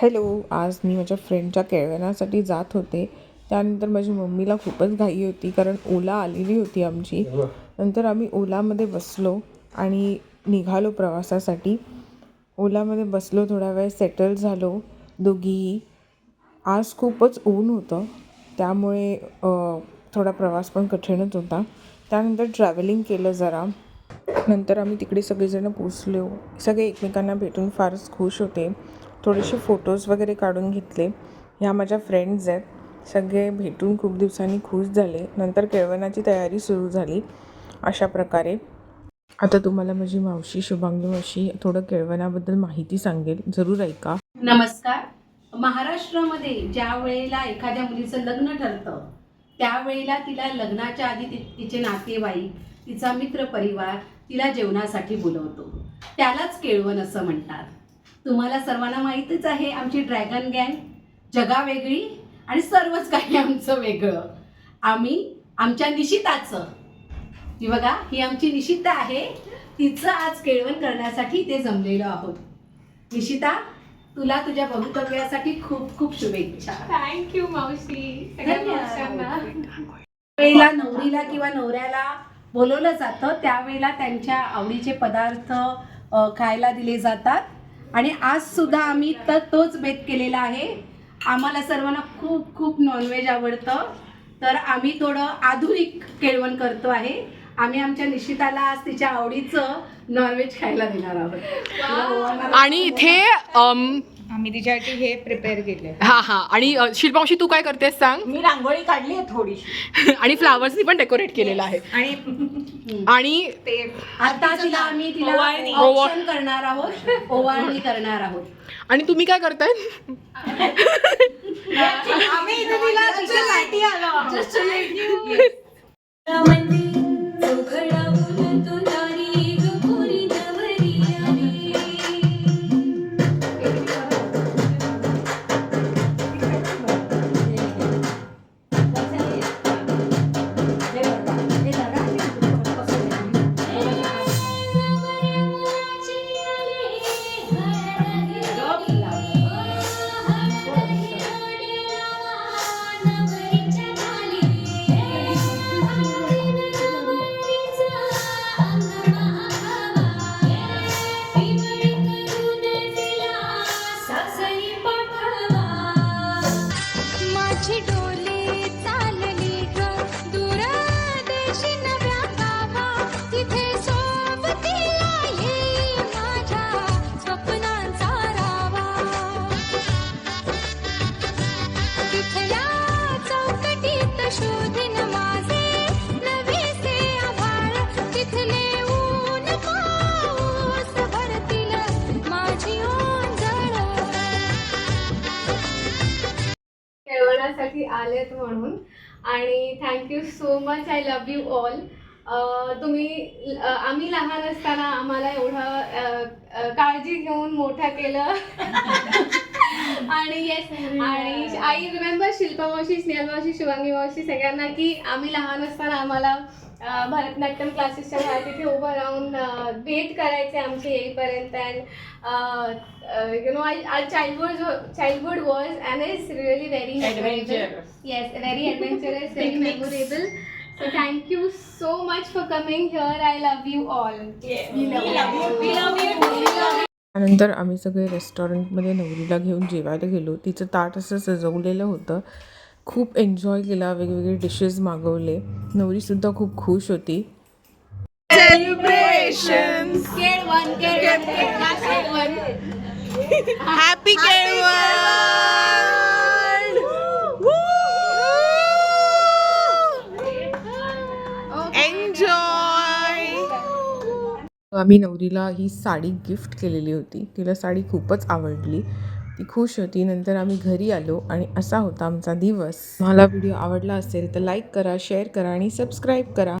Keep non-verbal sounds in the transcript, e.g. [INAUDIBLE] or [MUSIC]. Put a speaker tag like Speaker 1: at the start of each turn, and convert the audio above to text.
Speaker 1: Hello आज मी माझ्या फ्रेंडच्या केळवणासाठी जात होते. त्यानंतर माझी मम्मीला खूपच घाई होती कारण ओला आलेली होती आमची. नंतर आम्ही ओलामध्ये बसलो आणि निघालो प्रवासासाठी. ओलामध्ये बसलो थोडा वेळ सेटल झालो दोघीही. आज खूपच ऊन होतं त्यामुळे थोडा प्रवास पण कठीणच होता. त्यानंतर ट्रॅव्हलिंग केलं जरा. नंतर आम्ही तिकडे सगळेजणं पोचलो सगळे एकमेकांना भेटून फारच खुश होते. थोडेसे फोटोज वगैरे काढून घेतले. ह्या माझ्या फ्रेंड्स आहेत. सगळे भेटून खूप दिवसांनी खुश झाले. नंतर केळवणाची तयारी सुरू झाली. अशा प्रकारे. आता तुम्हाला माझी मावशी शुभांगी मावशी थोडं केळवणाबद्दल माहिती सांगेल. जरूर ऐका.
Speaker 2: नमस्कार. महाराष्ट्रामध्ये ज्या वेळेला एखाद्या मुलीचं लग्न ठरतं त्यावेळेला तिला लग्नाच्या आधी ति तिचे नातेवाईक तिचा मित्र परिवार तिला जेवणासाठी बोलवतो. त्यालाच केळवण असं म्हणतात. तुम्हाला सर्वांना माहीतच आहे आमची ड्रॅगन गँग जगा वेगळी आणि सर्वच काही आमचं वेगळं. आम्ही आमच्या निशिताचं. ही बघा ही आमची निशिता आहे. तिचं आज केळवण करण्यासाठी ते जमलेलो आहोत. निशिता तुला तुझ्या भवितव्यासाठी खूप खूप शुभेच्छा.
Speaker 3: थँक्यू मावशी.
Speaker 2: वेळेला नवरीला किंवा नवऱ्याला बोलवलं जातं त्यावेळेला त्यांच्या आवडीचे पदार्थ खायला दिले जातात. आणि आज सुद्धा आम्ही तर तोच बेत केलेला आहे. आम्हाला सर्वांना खूप खूप नॉनव्हेज आवडतं. तर आम्ही थोडं आधुनिक केळवण करतो आहे. आम्ही आमच्या निशिताला आज तिच्या आवडीचं नॉनव्हेज खायला देणार आहोत.
Speaker 4: आणि इथे अम,
Speaker 5: आम्ही तिच्यासाठी हे प्रिपेअर केले
Speaker 4: हा हा. आणि अ, शिल्पांशी तू काय करतेस सांग?
Speaker 5: मी रांगोळी काढली आहे थोडीशी. [LAUGHS]
Speaker 4: आणि फ्लावर्सनी पण डेकोरेट केलेलं आहे.
Speaker 5: आणि [LAUGHS]
Speaker 4: आणि
Speaker 5: ते
Speaker 2: आता तिला आम्ही तिला
Speaker 5: ओवाळणी.
Speaker 2: करणार आहोत. ओवाळणी करणार आहोत.
Speaker 4: आणि तुम्ही काय करताय? [LAUGHS]
Speaker 5: आम्ही इथे तिला तिच्यासाठी आलो आहोत.
Speaker 3: आलेत म्हणून. आणि thank you so much I love you all तुम्ही आम्ही लहान असताना आम्हाला एवढं काळजी घेऊन मोठं केलं. [LAUGHS] आणि येस आणि आई रिमेंबर शिल्पा मावशी स्नेहल मावशी शिवांगी मावशी सगळ्यांना की आम्ही लहान असताना आम्हाला भरतनाट्यम क्लासेसच्या बाहेर तिथे उभं राहून वेट करायचे आमचे येईपर्यंत and you know I I childhood childhood was and is really very. So thank you so much for coming here. I love you all.
Speaker 5: We love you. We love you.
Speaker 1: त्यानंतर आम्ही सगळे रेस्टॉरंटमध्ये नवरीला घेऊन जेवायला गेलो. तिचं ताट असं सजवलेलं होतं. खूप एन्जॉय केला वेगवेगळे डिशेस मागवले. नवरीसुद्धा खूप खुश होती.
Speaker 4: हॅपी
Speaker 1: आम्ही नवरीला ही साडी गिफ्ट केलेली होती. तिला साडी खूपच आवडली. ती खुश होती. नंतर आम्ही घरी आलो आणि असा होता आमचा दिवस. मला व्हिडिओ आवडला असेल तर लाईक करा शेअर करा आणि सबस्क्राईब करा.